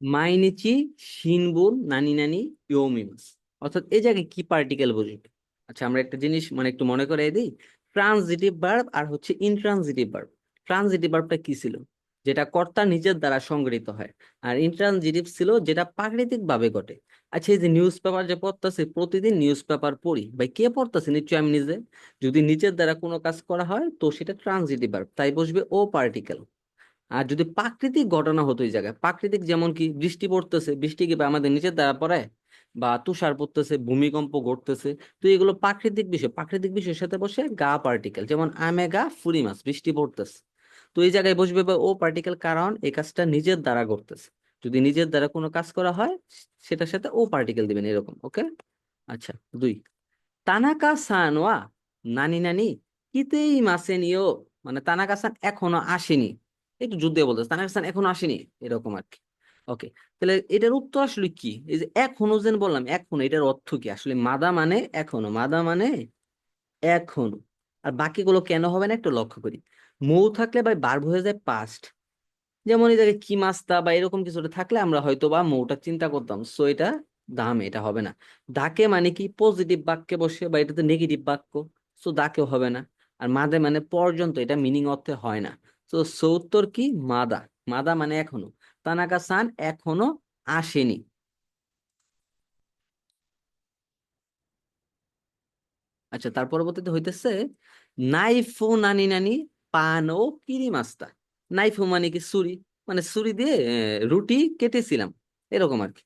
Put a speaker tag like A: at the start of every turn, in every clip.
A: মাইনিচি শিনবুন নানি নানি ইয়োমিমাস অর্থাৎ এই জায়গায় কি পার্টিকেল বুঝবে আচ্ছা আমরা একটা জিনিস মানে একটু মনে করে দিই। ট্রানজিটিভ ভার্ব আর হচ্ছে ইনট্রানজিটিভ ভার্ব ট্রানজিটিভ ভার্বটা কি ছিল? যেটা কর্তা নিজের দ্বারা সংগৃহীত হয়। আর ইনট্রানজিটিভ ছিল যেটা প্রাকৃতিক ভাবে ঘটে। আচ্ছা এই যে নিউজ পেপার যে পড়তেছে, প্রতিদিন নিউজ পেপার পড়ি। ভাই, কে পড়তেছে? নিশ্চয়ই আমি নিজে। যদি নিজের দ্বারা কোনো কাজ করা হয়, তো সেটা ট্রানজিটিভ ভার্ব তাই বসবে ও পার্টিকেল আর যদি প্রাকৃতিক ঘটনা হতো এই জায়গায়, প্রাকৃতিক যেমন কি বৃষ্টি পড়তেছে, বৃষ্টি কি আমাদের নিচের দ্বারা পড়ে? বা তুষার পড়তেছে, ভূমিকম্প ঘটতেছে, তো এগুলো প্রাকৃতিক বিষয়, প্রাকৃতিক বিষয়ের সাথে বসে গা পার্টিকেল যেমন আমে গা ফুরি মাছ, বৃষ্টি পড়তেছে। তো এই জায়গায় বসবে বা ও পার্টিকেল কারণ এই কাজটা নিজের দ্বারা ঘটতেছে। যদি নিজের দ্বারা কোনো কাজ করা হয়, সেটার সাথে ও পার্টিকেল দিবেন এরকম, ওকে? আচ্ছা দুই। তানাকা সান ওয়া, নানি নানি, কিতেই মাসেনিও মানে তানাকা সান এখনও আসেনি। একটু যুদ্ধে বলতেছে তানাকা সান এখনও আসেনি, এরকম আর কি ওকে তাহলে এটার উত্তর আসলে কি? এই যে এখনও যেন বললাম, এখনও, এটার অর্থ কি? আসলে মাদা মানে এখনও, মাদা মানে এখনও। আর বাকিগুলো কেন হবে না একটু লক্ষ্য করি। মৌ থাকলে ভাই বার্ব হয়ে যায় পাস্ট যেমন এই জায়গায় কি মাস্তা বা এরকম কিছুটা থাকলে আমরা হয়তো বা মৌটা চিন্তা করতাম সো এটা দাম, এটা হবে না। দাকে মানে কি? পজিটিভ বাক্যে বসে বা এটা তো নেগেটিভ বাক্য সো দাকেও হবে না। আর মাদে মানে পর্যন্ত, এটা মিনিং অর্থে হয় না। তো সৌত্তর কি? মাদা। মাদা মানে এখনও। তানাকা সান এখনও আসেনি। আচ্ছা তার পরবর্তীতে হইতেছে নাইফু নানি নানি পান ও কিরি মাস্তা নাইফু মানে কি ছুরি মানে ছুরি দিয়ে রুটি কেটেছিলাম। এরকম আর কি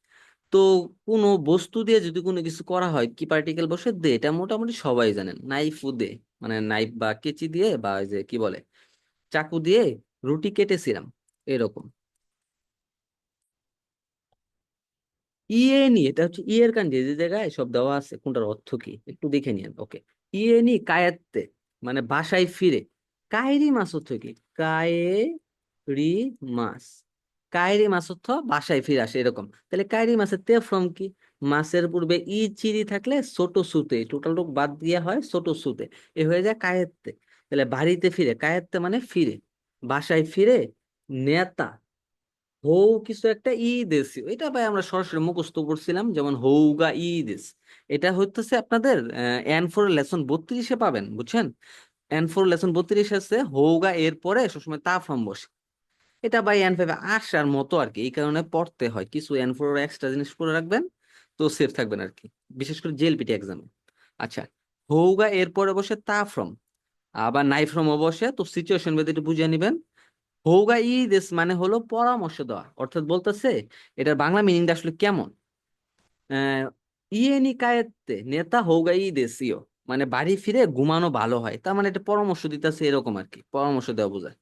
A: তো কোনো বস্তু দিয়ে যদি কোনো কিছু করা হয়, কি পার্টিকেল বসে? দে। এটা মোটামুটি সবাই জানেন। নাইফু দে। মানে নাইফ বা কেচি দিয়ে বা যে কি বলে? চাকু দিয়ে রুটি কেটেছিলাম, এরকম। ইয়েনি এটা হচ্ছে ইয়ের কান্ডি, যে জায়গায় সব দেওয়া আছে, কোনটার অর্থ কি? একটু দেখে নিন ওকে। ইয়েনি কায়াত্তে মানে বাসায় ফিরে। কায়রি মাস অর্থ কি? কায়ে মাস কায়রি মাস অর্থ বাসায় ফিরে আসে, এরকম। তাহলে কায়রি মাসের তে ফ্রম কি? মাসের পূর্বে ই চিরি থাকলে ছোট সুতে টোটাল টুক বাদ দিয়ে হয় ছোট সুতে। এ হয়ে যায় কায়েত্তে। তাহলে বাড়িতে ফিরে কায়েত্তে মানে ফিরে, বাসায় ফিরে নেতা হৌ কিছু একটা ই দেশীয় এটা ভাই আমরা সরাসরি মুখস্থ করছিলাম, যেমন হৌগা ই দেশ। এটা হইতেছে আপনাদের এন ফোর লেসন বত্রিশে পাবেন, বুঝছেন? এন ফোর লেসন বত্রিশ আছে হৌগা এর পরে সবসময় তা ফর্ম বসে। এটা ভাই এন ফাইভে আসার মতো আর কি, এই কারণে পড়তে হয়। কিছু এন ফোর এক্সট্রা জিনিস পড়ে রাখবেন, তো সেফ থাকবেন আর কি, বিশেষ করে জেল জেএলপিটি এক্সামে আচ্ছা হৌগা এর পরে বসে তা ফ্রম। আবার নাই ফ্রম অবশ্যই তো সিচুয়েশন ভেদে একটু বুঝে নিবেন। হৌগা দেশ মানে হলো পরামর্শ দেওয়া, অর্থাৎ বলতেছে এটার বাংলা মিনিংটা আসলে কেমন? ইয়ে নিকায়েতে নেতা হৌগা ই দেশীয় মানে বাড়ি ফিরে ঘুমানো ভালো হয়, তার মানে এটা পরামর্শ দিতেছে এরকম আর কি, পরামর্শ দেওয়া বোঝায়।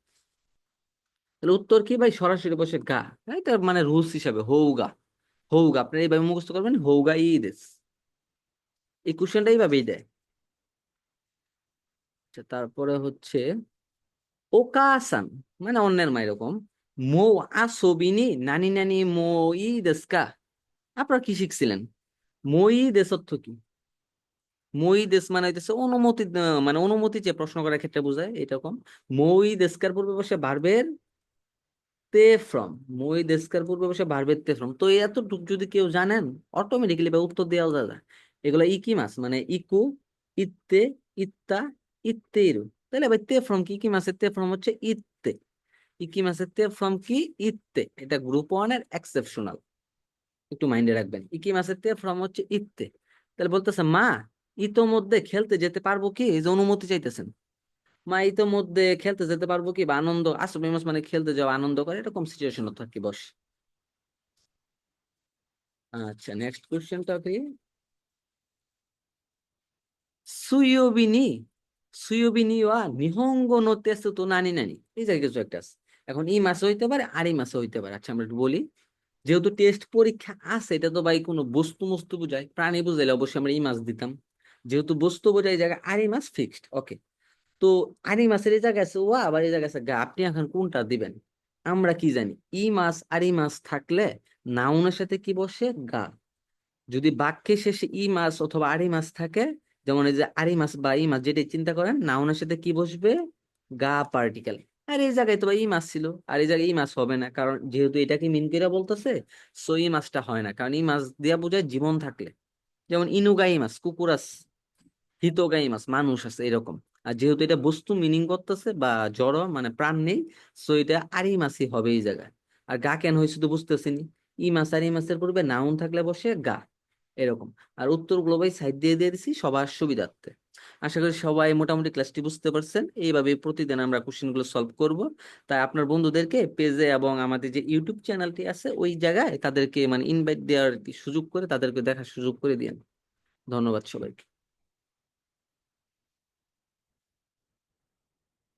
A: তাহলে উত্তর কি ভাই? সরাসরি বসে গা এটা মানে রুলস হিসাবে হৌগা হৌগা আপনারা এইভাবে মুখস্থ করবেন হৌগা ই দেশ এই কোশ্চেনটা এইভাবেই দেয়। আচ্ছা তারপরে হচ্ছে ওকাসান মানে অন্যের মা এরকম। মো আসবিনি নানি নানি মই দেশকা আপনারা কি শিখছিলেন? মই দেশ অর্থ কি? মই দেশ মানে হইতেছে অনুমতি মানে অনুমতি যে প্রশ্ন করার ক্ষেত্রে বোঝায় এরকম মই দেশকার পূর্বে বসে ভার্বের তে ফ্রম মই দেশকার পূর্বে বসে ভার্বের তে ফ্রম তো এতটুকু যদি কেউ জানেন অটোমেটিক্যালি বা উত্তর দেওয়া যায় এগুলো ইকি মাস মানে ইকু, ইত্তে, ইত্তা ইত্তেইরু তাহলে তে কি কি মাসের তে ফ্রম হচ্ছে ইত্তে ইকি মাসের তে কি ইত্তে এটা গ্রুপ ওয়ানের এক্সেপশনাল একটু মাইন্ডে রাখবেন ইকি মাসের তে হচ্ছে ইত্তে তাহলে বলতেছে মা ইতোমধ্যে খেলতে যেতে পারব কি এই যে অনুমতি চাইতেছেন মা ইতোমধ্যে খেলতে যেতে পারব কি বা আনন্দ আসবে মাস মানে খেলতে যাওয়া আনন্দ করে এরকম সিচুয়েশন থাকি বস আচ্ছা নেক্সট কোশ্চেনটা কি সুয়োবিনি সুয়োবিনি ওয়া নিহঙ্গ নো তেসুতো নানি নানি এই জায়গায় কিছু একটা এখন এই মাসে হইতে পারে, আর এই মাসে হইতে পারে। আচ্ছা আমরা বলি, যেহেতু টেস্ট পরীক্ষা আছে, এটা তো ভাই কোনো বস্তু মস্তু বোঝায়। প্রাণী বুঝাইলে অবশ্যই আমরা এই মাছ দিতাম। যেহেতু বস্তু বোঝায়, এই জায়গায় আর এই মাছ ফিক্সড ওকে তো আরি মাছের এই জায়গায় আছে, ওয়া, আবার এই জায়গায় আছে, গা, আপনি এখন কোনটা দিবেন? আমরা কি জানি? ই মাছ আরি মাছ থাকলে নাউনের সাথে কি বসে? গা। যদি বাক্যের শেষে ই মাছ অথবা আরি মাছ থাকে যেমন এই যে আরি মাছ বা ই মাছ যেটা চিন্তা করেন নাউনের সাথে কি বসবে? গা পার্টিকেল আর এই জায়গায় তো ই মাছ ছিল। আর এই জায়গায় ই মাছ হবে না, কারণ যেহেতু এটাকে মিন করে বলতেছে সো ই মাছটা হয় না। কারণ ই মাছ দিয়া বোঝায় জীবন থাকলে। যেমন ইনুগাই মাছ কুকুর আছে হিতগাই মাছ মানুষ আছে, এরকম। আর যেহেতু এটা বস্তু মিনিং করতেছে বা জড় মানে প্রাণ নেই সো এটা আরই মাছই হবে এই জায়গায়। আর গা কেন হয়েছে তো বুঝতেছি নি? ই মাছ আর ই মাছের পূর্বে নাউন থাকলে বসে গা। এরকম। আর উত্তরগুলো ভাই সাইড দিয়ে দিয়ে দিছি, সবার সুবিধার্থে। আশা করি সবাই মোটামুটি ক্লাসটি বুঝতে পারছেন। এইভাবে প্রতিদিন আমরা কোশ্চেনগুলো সলভ করব। তাই আপনার বন্ধুদেরকে পেজে এবং আমাদের যে ইউটিউব চ্যানেলটি আছে, ওই জায়গায় তাদেরকে মানে ইনভাইট দেওয়ার সুযোগ করে তাদেরকে দেখার সুযোগ করে দিন ধন্যবাদ সবাইকে।